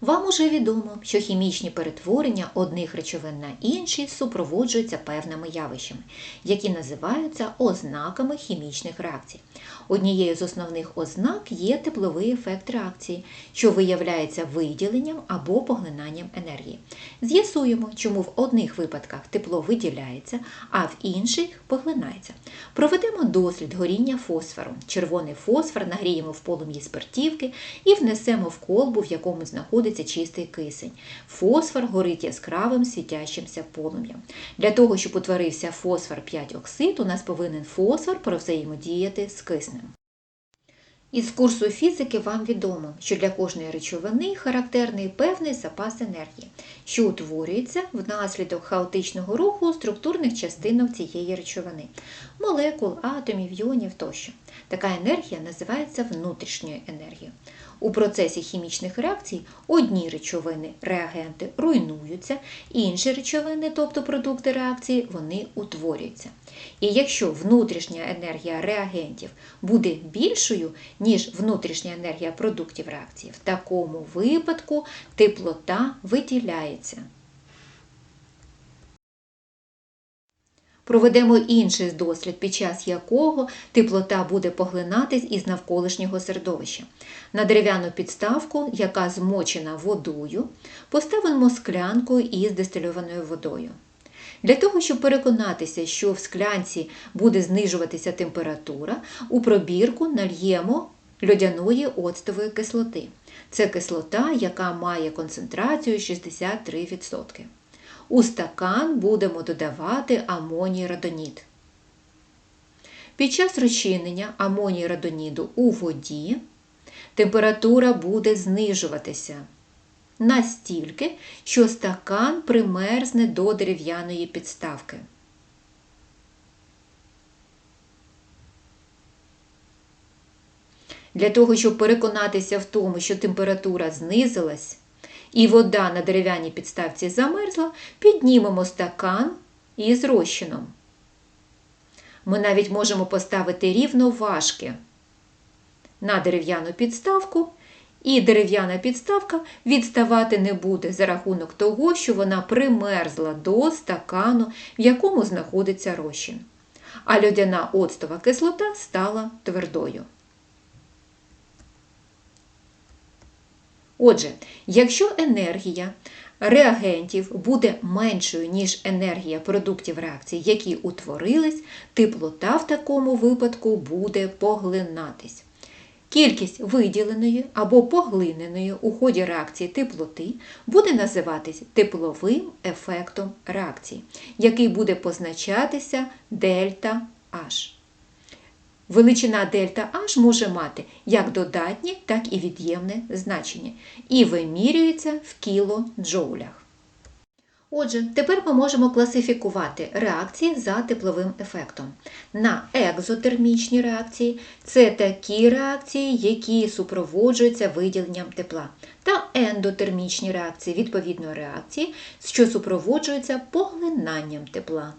Вам уже відомо, що хімічні перетворення одних речовин на інші супроводжуються певними явищами, які називаються ознаками хімічних реакцій. Однією з основних ознак є тепловий ефект реакції, що виявляється виділенням або поглинанням енергії. З'ясуємо, чому в одних випадках тепло виділяється, а в інших поглинається. Проведемо дослід горіння фосфору. Червоний фосфор нагріємо в полум'ї спиртівки і внесемо в колбу, в якому знаходиться чистий кисень. Фосфор горить яскравим світящимся полум'ям. Для того, щоб утворився фосфор 5 оксид, у нас повинен фосфор провзаємодіяти з киснем. Із курсу фізики вам відомо, що для кожної речовини характерний певний запас енергії, що утворюється внаслідок хаотичного руху структурних частинок цієї речовини молекул, атомів, іонів тощо. Така енергія називається внутрішньою енергією. У процесі хімічних реакцій одні речовини, реагенти руйнуються, інші речовини, тобто продукти реакції, вони утворюються. І якщо внутрішня енергія реагентів буде більшою, ніж внутрішня енергія продуктів реакції, в такому випадку теплота виділяється. Проведемо інший дослід, під час якого теплота буде поглинатись із навколишнього середовища. На дерев'яну підставку, яка змочена водою, поставимо склянку із дистильованою водою. Для того, щоб переконатися, що в склянці буде знижуватися температура, у пробірку нальємо льодяної оцтової кислоти. Це кислота, яка має концентрацію 63%. У стакан будемо додавати амоній радонід. Під час розчинення амоній радоніду у воді температура буде знижуватися настільки, що стакан примерзне до дерев'яної підставки. Для того, щоб переконатися в тому, що температура знизилась, і вода на дерев'яній підставці замерзла, піднімемо стакан із розчином. Ми навіть можемо поставити рівно важки на дерев'яну підставку, і дерев'яна підставка відставати не буде за рахунок того, що вона примерзла до стакану, в якому знаходиться розчин. А льодяна оцтова кислота стала твердою. Отже, якщо енергія реагентів буде меншою, ніж енергія продуктів реакції, які утворились, теплота в такому випадку буде поглинатись. Кількість виділеної або поглиненої у ході реакції теплоти буде називатись тепловим ефектом реакції, який буде позначатися дельта H. Величина дельта H може мати як додатнє, так і від'ємне значення і вимірюється в кілоджоулях. Отже, тепер ми можемо класифікувати реакції за тепловим ефектом. На екзотермічні реакції це такі реакції, які супроводжуються виділенням тепла, та ендотермічні реакції, відповідно реакції, що супроводжуються поглинанням тепла.